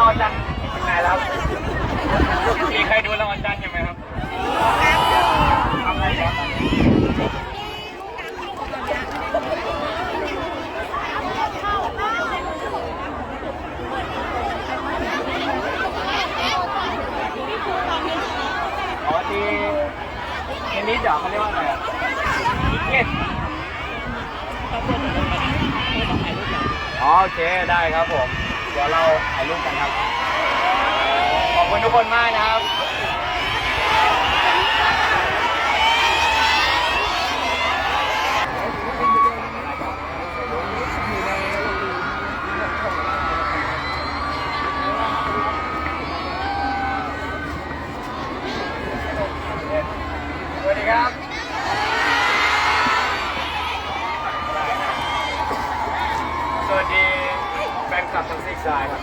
รอจันทร์ถึงไหนแล้วมีใครดูละออนจันทร์ยังไหมครับทำอะไรครับอ๋อที่เทนนิสเหรอเขาเรียกว่าอะไรอะเก็ตอ๋อโอเคได้ครับผม เดี๋ยวเราถ่ายรูปกันครับ ขอบคุณทุกคนมากนะครับ สวัสดีครับ สวัสดีแฟนคลับทั้งสี่สายครับ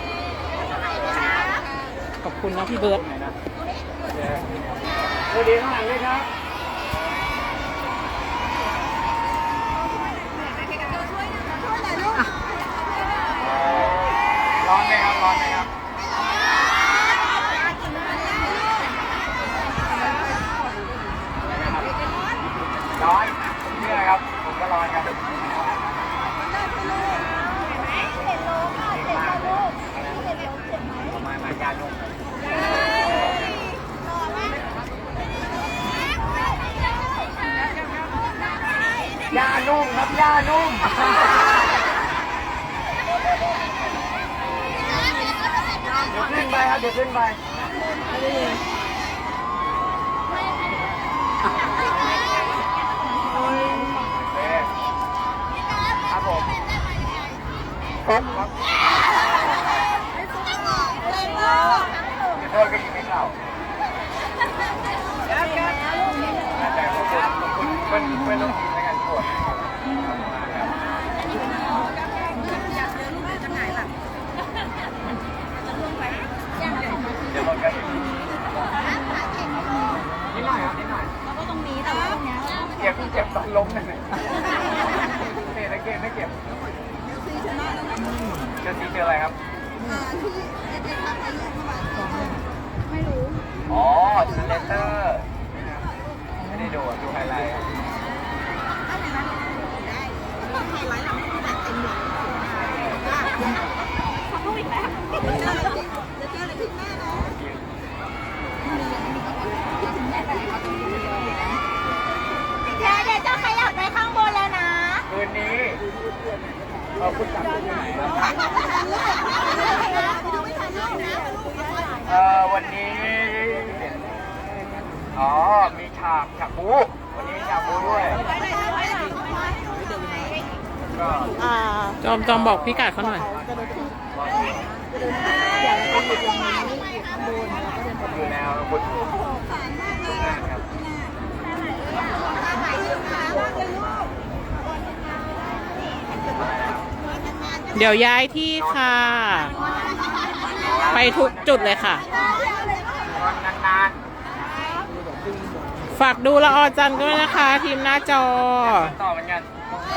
ขอบคุณนะพี่เบิร์ตไหนนะโอเคสวัสดีข้างหลังด้วยครับ ร้อนไหมครับ ร้อนไหมครับ ร้อนนี่อะไรครับ ผมก็ร้อนครับประมาณมายานุ่มยานุ่ มครับย่านุ่มเดี๋ยวขึ้นไปครับเดี๋ยวขึ้นไปครับผมครับโทษก็ยิงไม่เข้าแต่ขอบคุณขอบคุณเพื่อนเพื่อนร่วมทีมในการตรวจเดี๋ยวลงกั นิดหน่อยครับนิดหน่อยแล้วก็ตรงนี้แต่ว่าตรงเนี้ยเก็บเก็บตอนล้มหน่อยเตะตะเกียบไม่เก็บเจอซีเจออะไรครับไม่รู้ อ๋อชันเลเตอร์ไม่ได้ดูดูไฮไลท์อะไฮไลท์หลังแบบเต็มเลยขอโทษอีกแล้วเจออะไรจะเจออะไรที่น้าเนาะ แค่เดี๋ยวจะขยับไปข้างบนแล้วนะ คืนนี้เราคุณจับที่ไหนครับไม่ทันลูกนะเอ่อวันนี้ อ๋อ มีฉากฉากบูวันนี้มีฉากบูด้วย ก็อ่าจอมจอมบอกพี่กัดเขาหน่อย อยู่แนวคุณทุกงานครับ เดี๋ยวย้ายที่ค่ะ ไปทุกจุดเลยค่ะนอนนานฝากดูละออจันทร์ด้วยนะคะ ทีมหน้าจอๆต่อเหมือนกันโอเค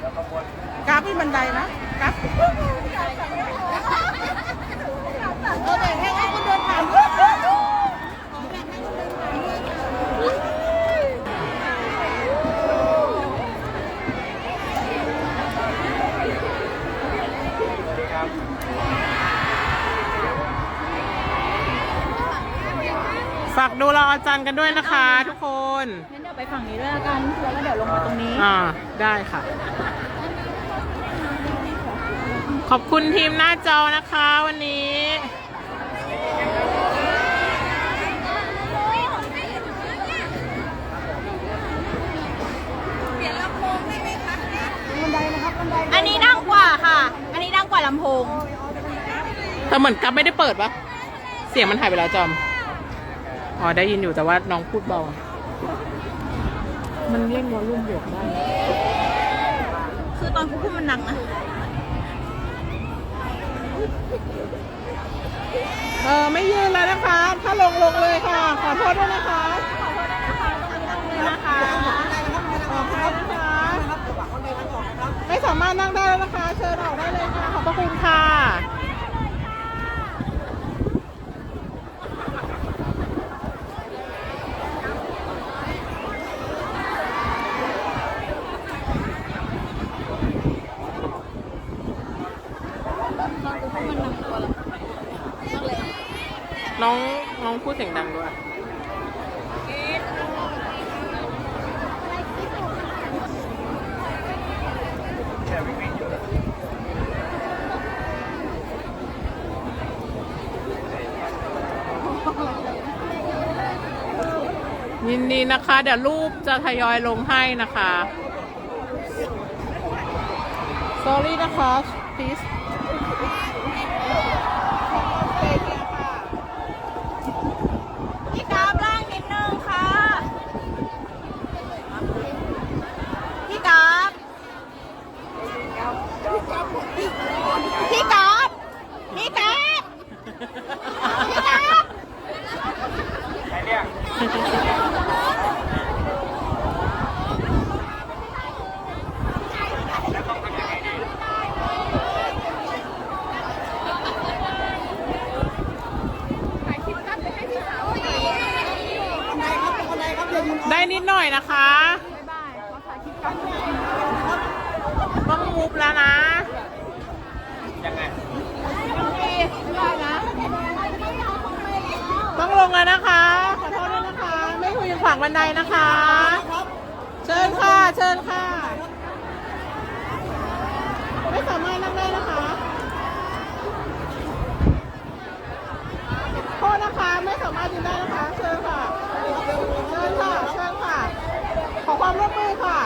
แล้วขบวนกราฟที่บันไดนะกราฟ เราแบ่งให้ให้คุณเดินผ่าน สวัสดีครับ ฝากดูละออจันทร์กันด้วยนะคะ ทุกคน งั้นเดี๋ยวไปฝั่งนี้ด้วยละกันแล้วก็เดี๋ยวลงมาตรงนี้ อ่า ได้ค่ะ ขอบคุณทีมหน้าจอนะคะวันนี้ อันนี้ดังกว่าค่ะ อันนี้ดังกว่าลำโพง แต่เหมือนกับไม่ได้เปิดปะเสียงมันหายไปแล้วจอม อ๋อได้ยินอยู่แต่ว่าน้องพูดเบา มันเร่งวอลลุ่มบวกได้ คือตอนกูพูดมันดังนะ เออไม่ยืนแล้วนะคะ ถ้าลงลงเลยค่ะ ขอโทษด้วยนะคะนะคะขอโทษนะคะไม่สามารถนั่งได้แล้วนะคะ เชิญออกได้เลยค่ะ ขอบพระคุณค่ะ น้องน้องพูด เสียงดังด้วยยินดีนะคะ เดี๋ยวรูปจะทยอยลงให้นะคะ sorry นะคะ please พี่กราฟล่างนิดนึงค่ะ พี่กราฟพี่กราฟพี่กราฟพี่กราฟ ใครเรียก ได้นิดหน่อยนะคะ ต้องมูฟแล้วนะ ยังไง ต้อ งแล้วนะคะ ขอโทษด้วยนะคะ ไม่คุยขวางบันไดนะคะ เชิญค่ะ เชิญค่ะ ไม่สามารถนั่งได้นะคะ โทษนะคะ ไม่สามารถยืนได้นะคะ เชิญค่ะ เชิญค่ะ เชิญค่ะ ขอความร่วมมือค่ะ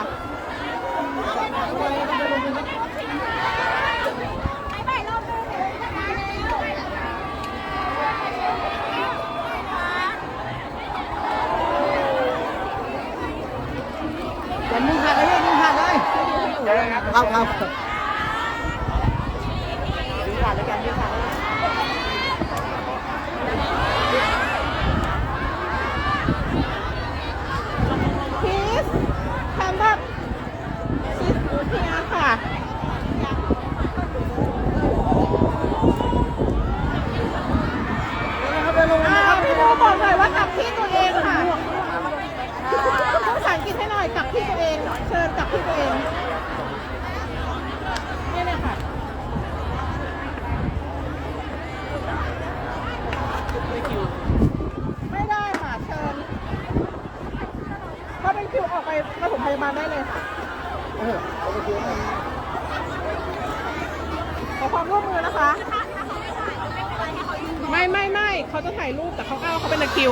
อย่ามึงหักเลยมึงหักเลย ครับครับพีสทำแบบชิสเฮียค่ะอ่าพี่ดูบอกหน่อยว่ากับที่ตัวเองค่ะพูดภาษาอังกฤษให้หน่อยกลับที่ตัวเอง เชิญกลับที่ตัวเองนี่เลยค่ะ ไม่ได้ค่ะ เชิญ ถ้าเป็นคิวออกไปปฐมพยาบาลได้เลยค่ะ ขอความร่วมมือนะคะ ไม่ไม่ไม่เขาจะถ่ายรูปแต่เขาอ้างว่าเขาเป็นตะคริว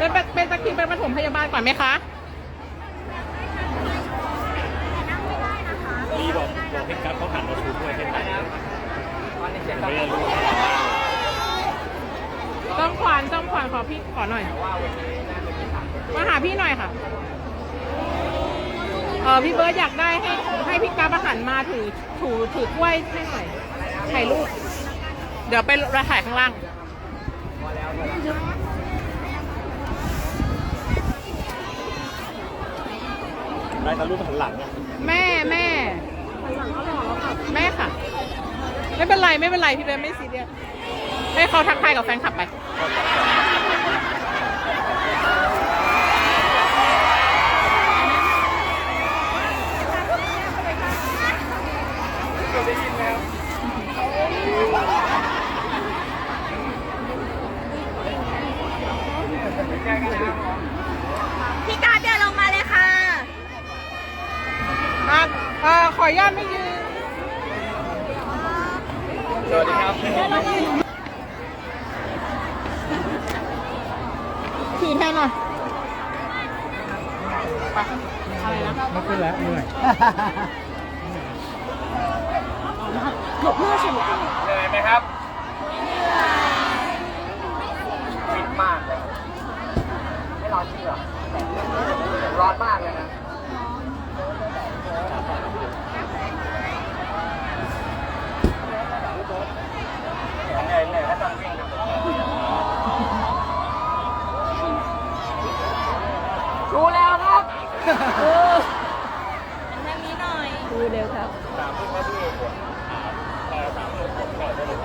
งั้นเป็นเป็นเป็นตะคริวเป็นปฐ มพยาบาลก่อนไหมคะมีบอกบอกให้กัฟเขาหันมาชูด้วยให้ถ่ายตอนนี้เช็คไม่ได้รู้ต้องขวานต้องขวานขอพี่ขอหน่อย มาหาพี่หน่อยค่ะ เออพี่เบิร์ดอยากได้ให้ให้พี่กาประหันมาถือถูถือกล้วยให้หน่อยถ่ายรูป เดี๋ยวไประถ่ายข้างล่าง ได้แต่รูปหันหลังอะแม่แม่ แม่ค่ะ ไม่เป็นไรไม่เป็นไรพี่เบนไม่ซีเรียสให้เขาทักทายกับแฟนคลับไปกราฟเดินลงมาเลยค่ะ อะเออขออนุญาตไม่ยืนสวัสดีครับขี่แทนหน่อยไปอะไรนะไม่เป็นแล้วเหนื่อยหลบเลยไหมครับฟิตมากเลยไม่ร้อนจริงเหรอร้อนมากเลยนะเหนื่อยเหนื่อยถ้าตอนวิ่งนะรู้แล้ว ครับ ทางนี้หน่อย ดูเร็วครับ สามทุ่มครับพี่แต่สามทุ่มผมก่อนได้เลย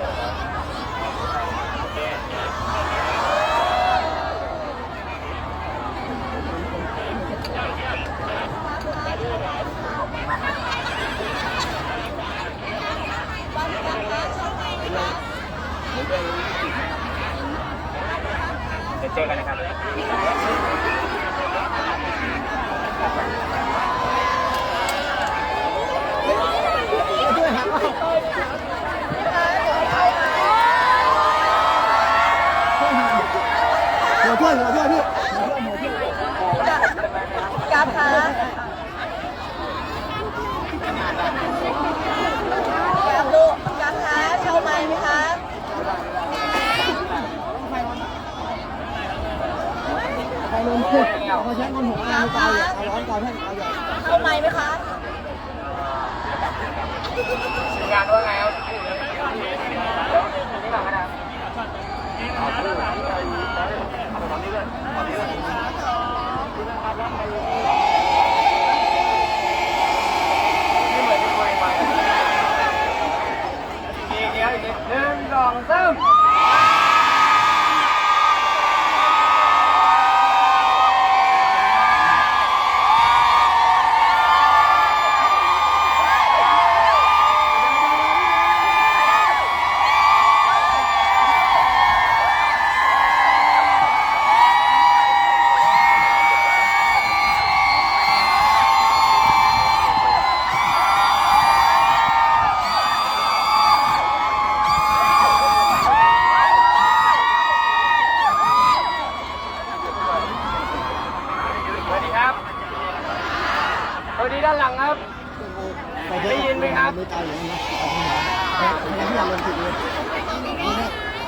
เจอกันนะครับ ด้วยครับหัวถ้วยหัวถ้วยพี่ กราฟคะกราฟลูกกราฟคะโชว์ไมค์ไหมคะ ไปลงทุนพอใช้ เงินหัวงานเก่าเอาร้อนเก่าให้เอาใหญ่โชว์ไมค์ไหมคะ ทีมงานว่าไง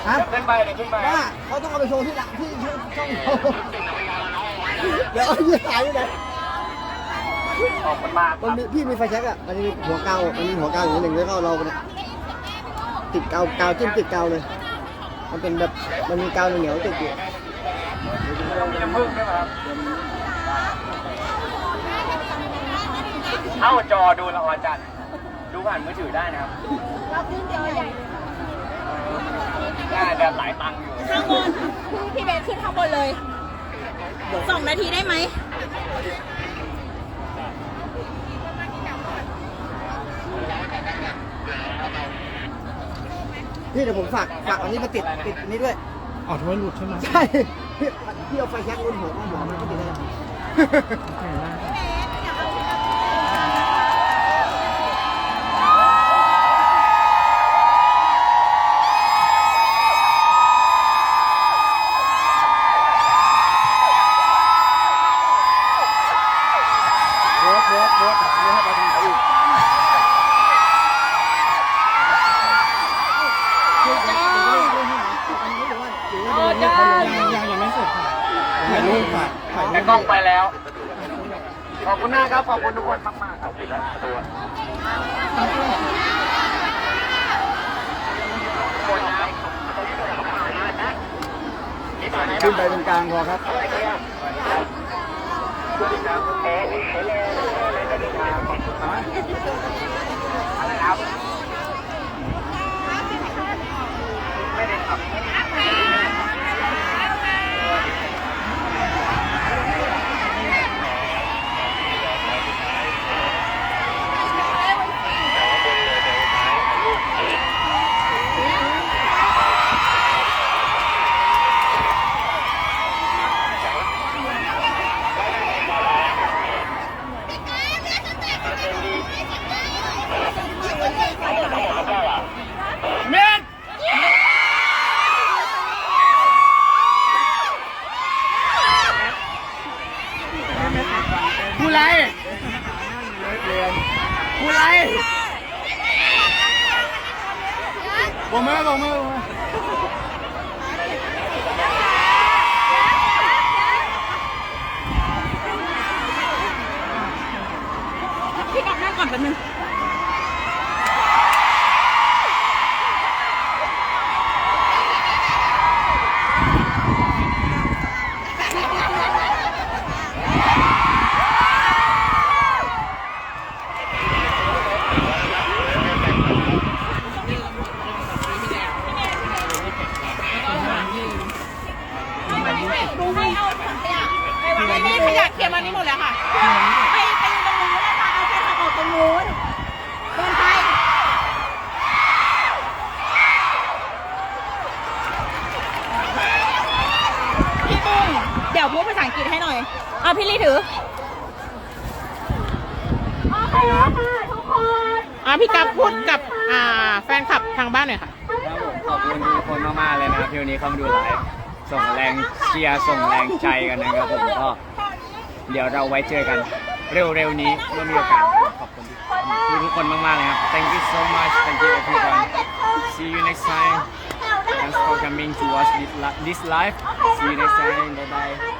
ฮะเดี๋ยวขึ้นไปเดี๋ยวขึ้นไปว่าเขาต้องเอาไปโชว์ที่หลังที่ช่องช่องเขาเดี๋ยวเอายืดสายไปไหนขอบคุณมากคมันรับมีพี่มีไฟแช็กอะมันมีหัวกาวมันมีหัวกาวอยู่หนึ่งแล้วก็เราเนี่ยติดกาวกาวจิ้มติดกาวเลย มันเป็นแบบมันมีกาวเหนียวๆติดอยู่มีน้ำผึ้งด้วยไหมครับเข้าจอดูละออจันทร์ดูผ่านมือถือได้นะครับน่าจะห ลายตังค์อยู่ข้างบนพี่เบสขึ้นข้างบนเลยสองนาทีได้ไหมพี่เดี๋ยวผมฝากฝากอันนี้มาติดติดอันนี้ด้วยออกถ้วยหลุดใช่ไหมใช่พี่พี่เอาไฟแช็กรุ่นหัวมาหัวมันก็ติดได้โอบคุณมากครับขอบคุณทุกคนมากๆครับปิดแล้วตัวขึ้นไปตรงกลางพอครับผู้ไรผู้ไรบอกมือบอกมือบอกมือ พี่กลับนั่งก่อนแป๊บนึงดูให้เอาถังขยะไปวาง ไว้นี่ขยะเคลียร์มานี่หมดแล้วค่ะ ไปไปตรงนู้นเลยค่ะเอาแค่ทางออกตรงนู้นเดินไปพี่เบยวพูดภาษาอังกฤษให้หน่อยอะพี่ลี่ถืออะพี่กับพูดกับอ่าแฟนคลับทางบ้านหน่อยค่ะ ครับผมขอบคุณทุกคนมากๆเลยนะครับที่วันนี้เข้ามาดูไลฟ์ส่งแรงเชียร์ส่งแรงใจกันนะครับผมก็ เดี๋ยวเราไว้เจอกันเร็วๆนี้เมื่อมีโอกาสขอบคุณทุกคนมากๆเลยครับ thank you so much thank you everyone see you next time thanks for coming to watch this li- this live see you next time bye bye